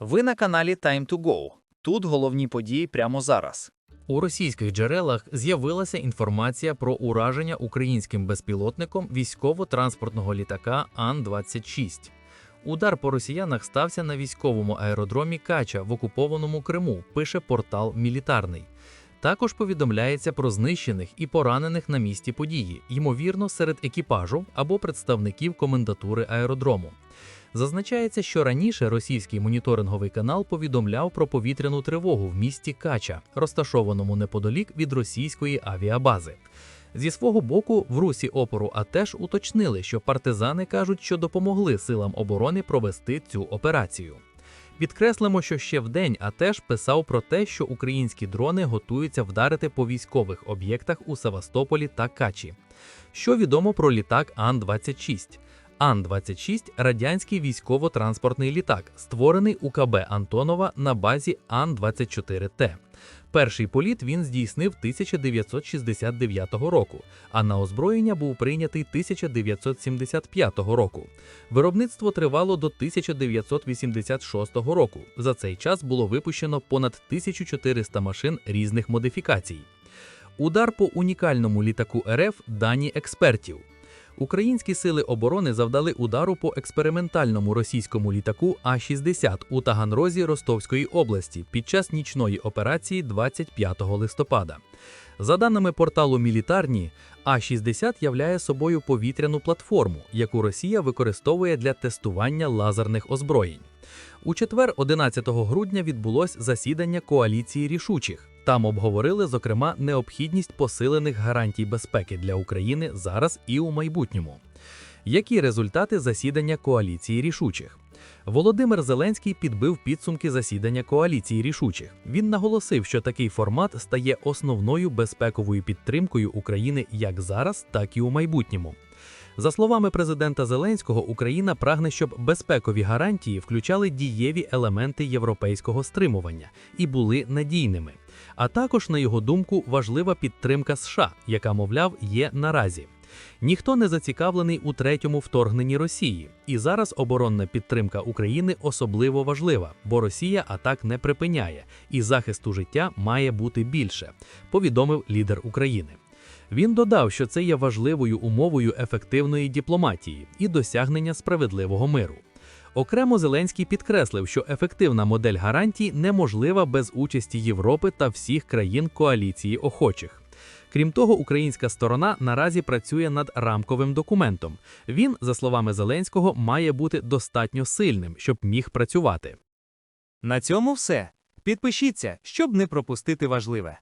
Ви на каналі Time to Go. Тут головні події прямо зараз. У російських джерелах з'явилася інформація про ураження українським безпілотником військово-транспортного літака Ан-26. Удар по росіянах стався на військовому аеродромі Кача в окупованому Криму, пише портал Мілітарний. Також повідомляється про знищених і поранених на місці події, ймовірно, серед екіпажу або представників комендатури аеродрому. Зазначається, що раніше російський моніторинговий канал повідомляв про повітряну тривогу в місті Кача, розташованому неподалік від російської авіабази. Зі свого боку, в русі опору АТЕШ уточнили, що партизани кажуть, що допомогли силам оборони провести цю операцію. Підкреслимо, що ще вдень АТЕШ писав про те, що українські дрони готуються вдарити по військових об'єктах у Севастополі та Качі. Що відомо про літак Ан-26? Ан-26 – радянський військово-транспортний літак, створений у КБ Антонова на базі Ан-24Т. Перший політ він здійснив 1969 року, а на озброєння був прийнятий 1975 року. Виробництво тривало до 1986 року. За цей час було випущено понад 1400 машин різних модифікацій. Удар по унікальному літаку РФ дані експертів. Українські сили оборони завдали удару по експериментальному російському літаку А-60 у Таганрозі Ростовської області під час нічної операції 25 листопада. За даними порталу Мілітарні, А-60 являє собою повітряну платформу, яку Росія використовує для тестування лазерних озброєнь. У четвер, 11 грудня, відбулось засідання коаліції рішучих. Там обговорили, зокрема, необхідність посилених гарантій безпеки для України зараз і у майбутньому. Які результати засідання коаліції рішучих? Володимир Зеленський підбив підсумки засідання коаліції рішучих. Він наголосив, що такий формат стає основною безпековою підтримкою України як зараз, так і у майбутньому. За словами президента Зеленського, Україна прагне, щоб безпекові гарантії включали дієві елементи європейського стримування і були надійними. А також, на його думку, важлива підтримка США, яка, мовляв, є наразі. Ніхто не зацікавлений у третьому вторгненні Росії, і зараз оборонна підтримка України особливо важлива, бо Росія атак не припиняє, і захисту життя має бути більше, повідомив лідер України. Він додав, що це є важливою умовою ефективної дипломатії і досягнення справедливого миру. Окремо Зеленський підкреслив, що ефективна модель гарантій неможлива без участі Європи та всіх країн коаліції охочих. Крім того, українська сторона наразі працює над рамковим документом. Він, за словами Зеленського, має бути достатньо сильним, щоб міг працювати. На цьому все. Підпишіться, щоб не пропустити важливе.